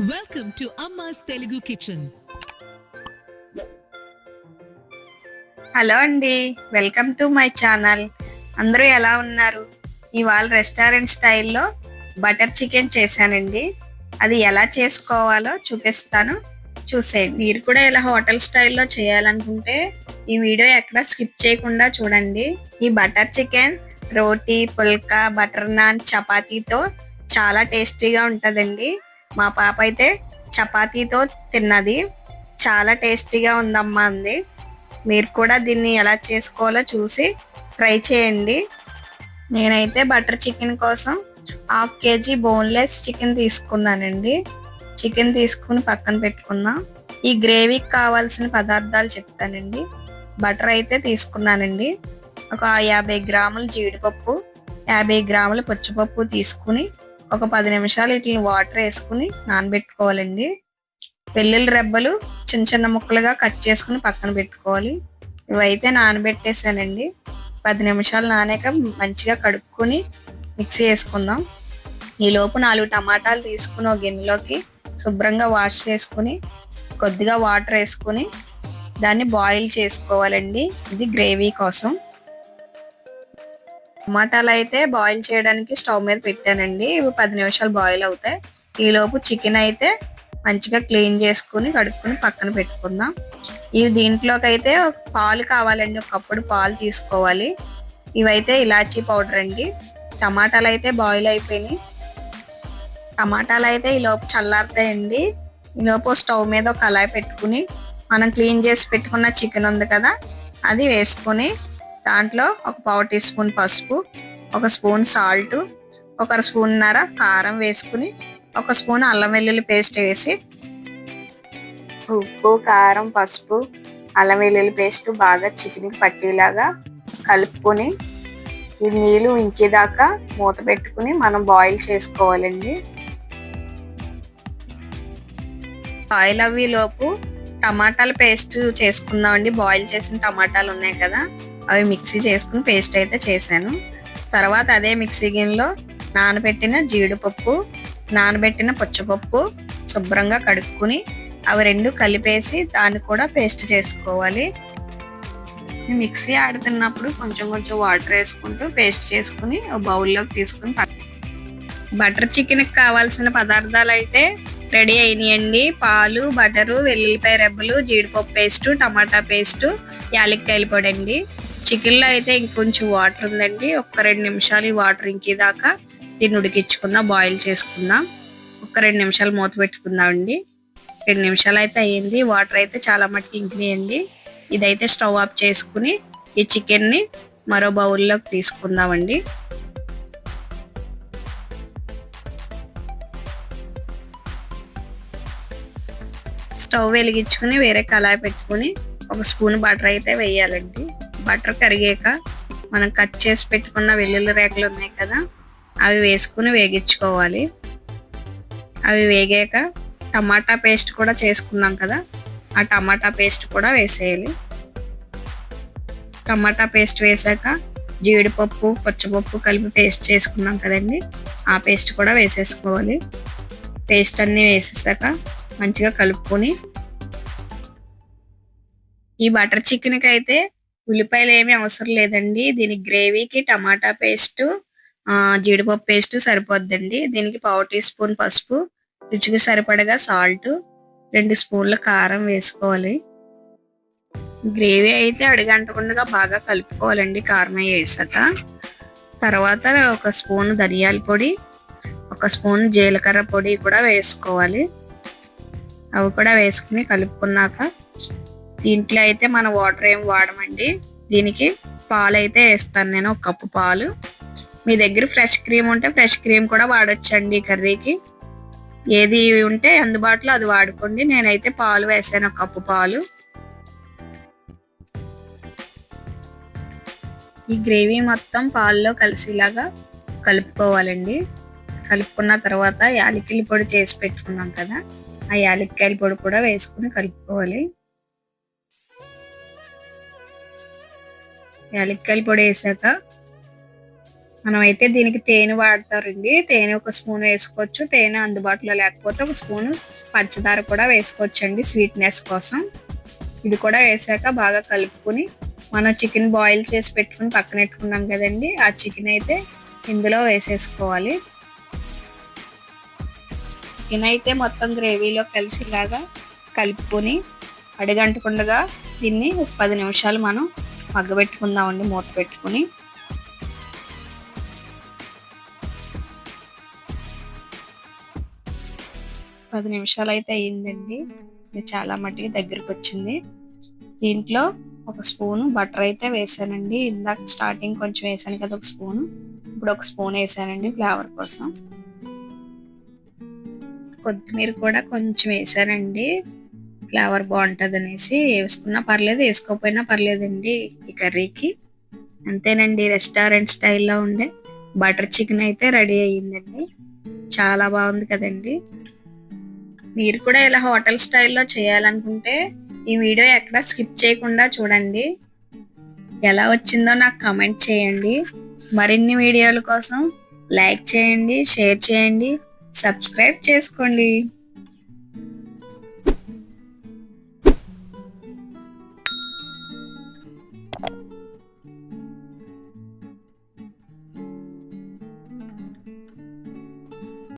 Welcome to Amma's Telugu kitchen hello అండి. Welcome to my channel అందరూ ఎలా ఉన్నారు? ఇవాళ రెస్టారెంట్ స్టైల్లో బటర్ చికెన్ చేశానండి. అది ఎలా చేసుకోవాలో చూపిస్తాను. చూసే మీరు కూడా ఇలా హోటల్ స్టైల్లో చేయాలనుకుంటే ఈ వీడియో ఎక్కడ స్కిప్ చేయకుండా చూడండి. ఈ butter chicken roti phulka butter naan చపాతీతో చాలా టేస్టీగా ఉంటుందండి. మా పాప అయితే చపాతీతో తిన్నది. చాలా టేస్టీగా ఉందమ్మా అంది. మీరు కూడా దీన్ని ఎలా చేసుకోవాలో చూసి ట్రై చేయండి. నేనైతే బటర్ చికెన్ కోసం హాఫ్ కేజీ బోన్లెస్ చికెన్ తీసుకున్నానండి. చికెన్ తీసుకుని పక్కన పెట్టుకున్నాం. ఈ గ్రేవీకి కావాల్సిన పదార్థాలు చెప్తానండి. బటర్ అయితే తీసుకున్నానండి. ఒక యాభై గ్రాములు జీడిపప్పు యాభై గ్రాములు పచ్చిపప్పు తీసుకుని ఒక పది నిమిషాలు వీటిని వాటర్ వేసుకుని నానబెట్టుకోవాలండి. వెల్లుల్లి రెబ్బలు చిన్న చిన్న ముక్కలుగా కట్ చేసుకుని పక్కన పెట్టుకోవాలి. ఇవైతే నానబెట్టేసానండి. పది నిమిషాలు నానాక మంచిగా కడుక్కొని మిక్సీ వేసుకుందాం. ఈ లోపు నాలుగు టమాటాలు తీసుకుని ఒక గిన్నెలోకి శుభ్రంగా వాష్ చేసుకుని కొద్దిగా వాటర్ వేసుకుని దాన్ని బాయిల్ చేసుకోవాలండి. ఇది గ్రేవీ కోసం. టమాటాలు అయితే బాయిల్ చేయడానికి స్టవ్ మీద పెట్టానండి. ఇవి పది నిమిషాలు బాయిల్ అవుతాయి. ఈలోపు చికెన్ అయితే మంచిగా క్లీన్ చేసుకుని కడుక్కుని పక్కన పెట్టుకుందాం. ఇవి దీంట్లోకి అయితే ఒక పాలు కావాలండి. ఒకప్పుడు పాలు తీసుకోవాలి. ఇవైతే ఇలాచీ పౌడర్ అండి. టమాటాలు అయితే బాయిల్ అయిపోయినాయి. టమాటాలు అయితే ఈ లోపు చల్లారుతాయండి. ఈ లోపు స్టవ్ మీద ఒక కళాయి పెట్టుకుని మనం క్లీన్ చేసి పెట్టుకున్న చికెన్ ఉంది కదా అది వేసుకొని దాంట్లో ఒక పావు టీ స్పూన్ పసుపు ఒక స్పూన్ సాల్ట్ ఒక స్పూన్నర కారం వేసుకుని ఒక స్పూన్ అల్లం వెల్లుల్లి పేస్ట్ వేసి ఉప్పు కారం పసుపు అల్లం వెల్లుల్లి పేస్ట్ బాగా చికెన్కి పట్టేలాగా కలుపుకొని ఈ నీళ్ళు ఇంకేదాకా మూత పెట్టుకుని మనం బాయిల్ చేసుకోవాలండి. బాయిల్ అవి లోపు టమాటాల పేస్ట్ చేసుకుందామండి. బాయిల్ చేసిన టమాటాలు ఉన్నాయి కదా. అవి మిక్సీ చేసుకుని పేస్ట్ అయితే చేశాను. తర్వాత అదే మిక్సీ గిన్నెలో నానబెట్టిన జీడిపప్పు నానబెట్టిన పుచ్చపప్పు శుభ్రంగా కడుక్కుని అవి రెండు కలిపేసి దాన్ని కూడా పేస్ట్ చేసుకోవాలి. మిక్సీ ఆడుతున్నప్పుడు కొంచెం కొంచెం వాటర్ వేసుకుంటూ పేస్ట్ చేసుకుని బౌల్లోకి తీసుకుని బటర్ చికెన్కి కావాల్సిన పదార్థాలు అయితే రెడీ అయినాయండి. పాలు బటరు వెల్లుల్లిపాయ రెబ్బలు జీడిపప్పు పేస్టు టమాటా పేస్ట్ యాలక్కాయల పొడి అండి. చికెన్లో అయితే ఇంకొంచెం వాటర్ ఉందండి. ఒక్క రెండు నిమిషాలు ఈ వాటర్ ఇంకేదాకా దీన్ని ఉడికించుకుందాం బాయిల్ చేసుకుందాం ఒక రెండు నిమిషాలు మూత పెట్టుకుందాం అండి. రెండు నిమిషాలు అయితే అయ్యింది. వాటర్ అయితే చాలా మటుకు ఇంకినాయండి. ఇదైతే స్టవ్ ఆఫ్ చేసుకుని ఈ చికెన్ని మరో బౌల్లోకి తీసుకుందామండి. స్టవ్ వెలిగించుకుని వేరే కళాయి పెట్టుకుని ఒక స్పూన్ బటర్ అయితే వేయాలండి. బటర్ కరిగాక మనం కట్ చేసి పెట్టుకున్న వెల్లుల్లి రేకలు ఉన్నాయి కదా అవి వేసుకుని వేగించుకోవాలి. అవి వేగాక టమాటా పేస్ట్ కూడా చేసుకున్నాం కదా ఆ టమాటా పేస్ట్ కూడా వేసేయాలి. టమాటా పేస్ట్ వేసాక జీడిపప్పు పచ్చిపప్పు కలిపి పేస్ట్ చేసుకున్నాం కదండి ఆ పేస్ట్ కూడా వేసేసుకోవాలి. పేస్ట్ అన్నీ వేసేసాక మంచిగా కలుపుకొని ఈ బటర్ చికెన్కి అయితే ఉల్లిపాయలు ఏమీ అవసరం లేదండి. దీనికి గ్రేవీకి టమాటా పేస్ట్ జీడిపప్పు పేస్ట్ సరిపోద్దండి. దీనికి పావు టీ స్పూన్ పసుపు రుచికి సరిపడగా సాల్ట్ రెండు స్పూన్ల కారం వేసుకోవాలి. గ్రేవీ అయితే అడిగంటకుండా బాగా కలుపుకోవాలండి కారం వేసాక. తర్వాత ఒక స్పూన్ ధనియాల పొడి ఒక స్పూన్ జీలకర్ర పొడి కూడా వేసుకోవాలి. అవి కూడా వేసుకుని కలుపుకున్నాక దీంట్లో అయితే మన వాటర్ ఏం వాడమండి. దీనికి పాలు అయితే వేస్తాను నేను ఒక కప్పు పాలు. మీ దగ్గర ఫ్రెష్ క్రీమ్ ఉంటే ఫ్రెష్ క్రీమ్ కూడా వాడొచ్చండి కర్రీకి. ఏది ఉంటే అందుబాటులో అది వాడుకోండి. నేనైతే పాలు వేసాను ఒక కప్పు పాలు. ఈ గ్రేవీ మొత్తం పాల్లో కలిసేలాగా కలుపుకోవాలండి. కలుపుకున్న తర్వాత యాలకిల పొడి చేసి పెట్టుకున్నాం కదా. ఆ యాలక్కాయల పొడి కూడా వేసుకుని కలుపుకోవాలి. యాలక్కాయల పొడి వేసాక మనమైతే దీనికి తేనె వాడతారండి. తేనె ఒక స్పూన్ వేసుకోవచ్చు. తేనె అందుబాటులో లేకపోతే ఒక స్పూన్ పంచదార కూడా వేసుకోవచ్చు అండి స్వీట్నెస్ కోసం. ఇది కూడా వేసాక బాగా కలుపుకుని మనం చికెన్ బాయిల్ చేసి పెట్టుకుని పక్కన పెట్టుకున్నాం కదండి. ఆ చికెన్ అయితే ఇందులో వేసేసుకోవాలి. చికెన్ అయితే మొత్తం గ్రేవీలో కలిసిలాగా కలుపుకొని అడిగంటకుండగా దీన్ని పది నిమిషాలు మనం మగ్గబెట్టుకుందామండి మూత పెట్టుకుని. పది నిమిషాలు అయితే అయ్యిందండి. ఇది చాలా మట్టికి దగ్గరకు వచ్చింది. దీంట్లో ఒక స్పూన్ బటర్ అయితే వేసానండి. ఇందాక స్టార్టింగ్ కొంచెం వేసాను కదా ఒక స్పూన్. ఇప్పుడు ఒక స్పూన్ వేసానండి ఫ్లేవర్ కోసం. కొత్తిమీర కూడా కొంచెం వేసానండి. ఫ్లేవర్ బాగుంటుంది అనేసి వేసుకున్నా. పర్లేదు వేసుకోకపోయినా పర్లేదండి ఈ కర్రీకి. అంతేనండి రెస్టారెంట్ స్టైల్లో ఉండే బటర్ చికెన్ అయితే రెడీ అయ్యిందండి. చాలా బాగుంది కదండి. మీరు కూడా ఇలా హోటల్ స్టైల్లో చేయాలనుకుంటే ఈ వీడియో ఎక్కడ స్కిప్ చేయకుండా చూడండి. ఎలా వచ్చిందో నాకు కమెంట్ చేయండి. మరిన్ని వీడియోల కోసం లైక్ చేయండి షేర్ చేయండి సబ్స్క్రైబ్ చేసుకోండి.